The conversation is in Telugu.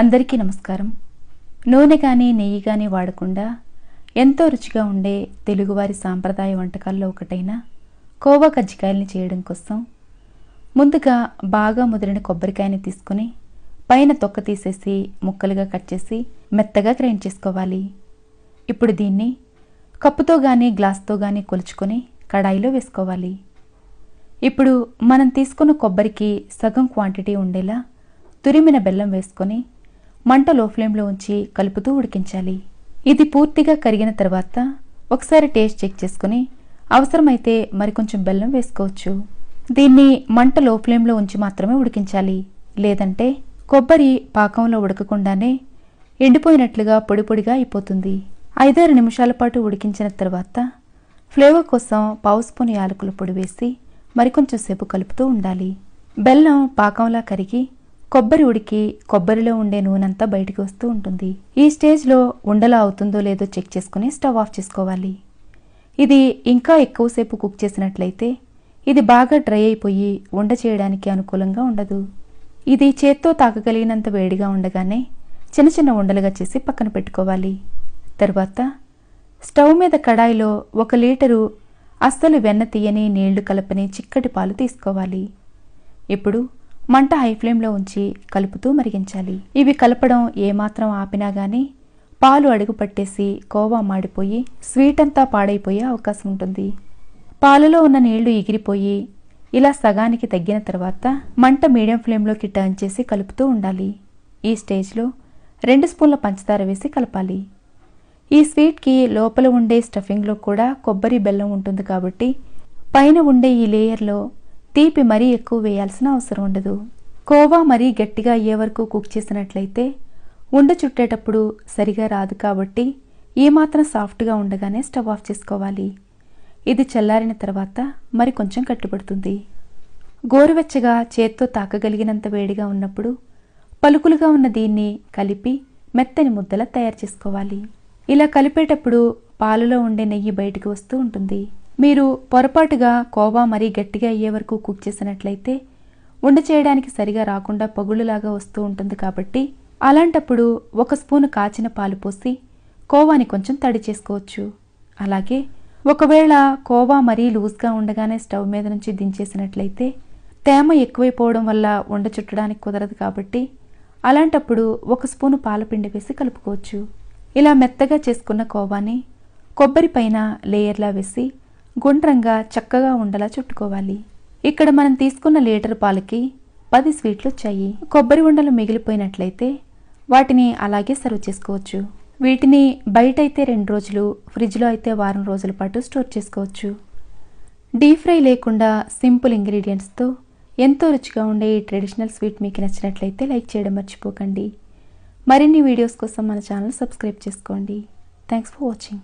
అందరికీ నమస్కారం. నూనె కానీ నెయ్యి కానీ వాడకుండా ఎంతో రుచిగా ఉండే తెలుగువారి సాంప్రదాయ వంటకాల్లో ఒకటైన కోవా కజ్జికాయల్ని చేయడం కోసం ముందుగా బాగా ముదిరిన కొబ్బరికాయని తీసుకుని పైన తొక్క తీసేసి ముక్కలుగా కట్ చేసి మెత్తగా గ్రైండ్ చేసుకోవాలి. ఇప్పుడు దీన్ని కప్పుతో కానీ గ్లాస్తో కానీ కొలుచుకొని కడాయిలో వేసుకోవాలి. ఇప్పుడు మనం తీసుకున్న కొబ్బరికి సగం క్వాంటిటీ ఉండేలా తురిమిన బెల్లం వేసుకొని మంట లో ఫ్లేమ్లో ఉంచి కలుపుతూ ఉడికించాలి. ఇది పూర్తిగా కరిగిన తర్వాత ఒకసారి టేస్ట్ చెక్ చేసుకుని అవసరమైతే మరికొంచెం బెల్లం వేసుకోవచ్చు. దీన్ని మంట లో ఫ్లేమ్లో ఉంచి మాత్రమే ఉడికించాలి. లేదంటే కొబ్బరి పాకంలో ఉడకకుండానే ఎండిపోయినట్లుగా పొడి పొడిగా అయిపోతుంది. ఐదారు నిమిషాల పాటు ఉడికించిన తర్వాత ఫ్లేవర్ కోసం పావు స్పూన్ యాలకుల పొడి వేసి మరికొంచెం సేపు కలుపుతూ ఉండాలి. బెల్లం పాకంలా కరిగి కొబ్బరి ఉడికి కొబ్బరిలో ఉండే నూనెంతా బయటికి వస్తూ ఉంటుంది. ఈ స్టేజ్లో ఉండలా అవుతుందో లేదో చెక్ చేసుకుని స్టవ్ ఆఫ్ చేసుకోవాలి. ఇది ఇంకా ఎక్కువసేపు కుక్ చేసినట్లయితే ఇది బాగా డ్రై అయిపోయి ఉండ చేయడానికి అనుకూలంగా ఉండదు. ఇది చేత్తో తాకగలిగినంత వేడిగా ఉండగానే చిన్న చిన్న ఉండలుగా చేసి పక్కన పెట్టుకోవాలి. తర్వాత స్టవ్ మీద కడాయిలో ఒక లీటరు అస్సలు వెన్న తీయని నీళ్ళు కలపని చిక్కటి పాలు తీసుకోవాలి. ఇప్పుడు మంట హై ఫ్లేమ్లో ఉంచి కలుపుతూ మరిగించాలి. ఇవి కలపడం ఏమాత్రం ఆపినా గానీ పాలు అడుగు పట్టేసి కోవా మాడిపోయి స్వీట్ అంతా పాడైపోయే అవకాశం ఉంటుంది. పాలలో ఉన్న నీళ్ళు ఎగిరిపోయి ఇలా సగానికి తగ్గిన తర్వాత మంట మీడియం ఫ్లేమ్లోకి టర్న్ చేసి కలుపుతూ ఉండాలి. ఈ స్టేజ్లో రెండు స్పూన్ల పంచదార వేసి కలపాలి. ఈ స్వీట్కి లోపల ఉండే స్టఫింగ్లో కూడా కొబ్బరి బెల్లం ఉంటుంది కాబట్టి పైన ఉండే ఈ లేయర్లో తీపి మరీ ఎక్కువ వేయాల్సిన అవసరం ఉండదు. కోవా మరీ గట్టిగా అయ్యే వరకు కుక్ చేసినట్లయితే ఉండ చుట్టేటప్పుడు సరిగా రాదు కాబట్టి ఏమాత్రం సాఫ్ట్గా ఉండగానే స్టవ్ ఆఫ్ చేసుకోవాలి. ఇది చల్లారిన తర్వాత మరి కొంచెం కట్టుబడుతుంది. గోరువెచ్చగా చేత్తో తాకగలిగినంత వేడిగా ఉన్నప్పుడు పలుకులుగా ఉన్న దీన్ని కలిపి మెత్తని ముద్దలా తయారు చేసుకోవాలి. ఇలా కలిపేటప్పుడు పాలులో ఉండే నెయ్యి బయటకు వస్తూ ఉంటుంది. మీరు పొరపాటుగా కోవా మరీ గట్టిగా అయ్యే వరకు కుక్ చేసినట్లయితే ఉండ చేయడానికి సరిగా రాకుండా పగుళ్ళులాగా వస్తూ ఉంటుంది కాబట్టి అలాంటప్పుడు ఒక స్పూను కాచిన పాలు పోసి కోవాని కొంచెం తడి చేసుకోవచ్చు. అలాగే ఒకవేళ కోవా మరీ లూజ్గా ఉండగానే స్టవ్ మీద నుంచి దించేసినట్లయితే తేమ ఎక్కువైపోవడం వల్ల ఉండ చుట్టడానికి కుదరదు కాబట్టి అలాంటప్పుడు ఒక స్పూను పాలపిండి వేసి కలుపుకోవచ్చు. ఇలా మెత్తగా చేసుకున్న కోవాని కొబ్బరి పైన లేయర్లా వేసి గుండ్రంగా చక్కగా ఉండలా చుట్టుకోవాలి. ఇక్కడ మనం తీసుకున్న లీటర్ పాలకి పది స్వీట్లు వచ్చాయి. కొబ్బరి ఉండలు మిగిలిపోయినట్లయితే వాటిని అలాగే సర్వ్ చేసుకోవచ్చు. వీటిని బయట అయితే రెండు రోజులు ఫ్రిడ్జ్లో అయితే వారం రోజుల పాటు స్టోర్ చేసుకోవచ్చు. డీప్ ఫ్రై లేకుండా సింపుల్ ఇంగ్రీడియంట్స్తో ఎంతో రుచిగా ఉండే ఈ ట్రెడిషనల్ స్వీట్ మీకు నచ్చినట్లయితే లైక్ చేయడం మర్చిపోకండి. మరిన్ని వీడియోస్ కోసం మన ఛానల్ సబ్స్క్రైబ్ చేసుకోండి. Thanks for watching.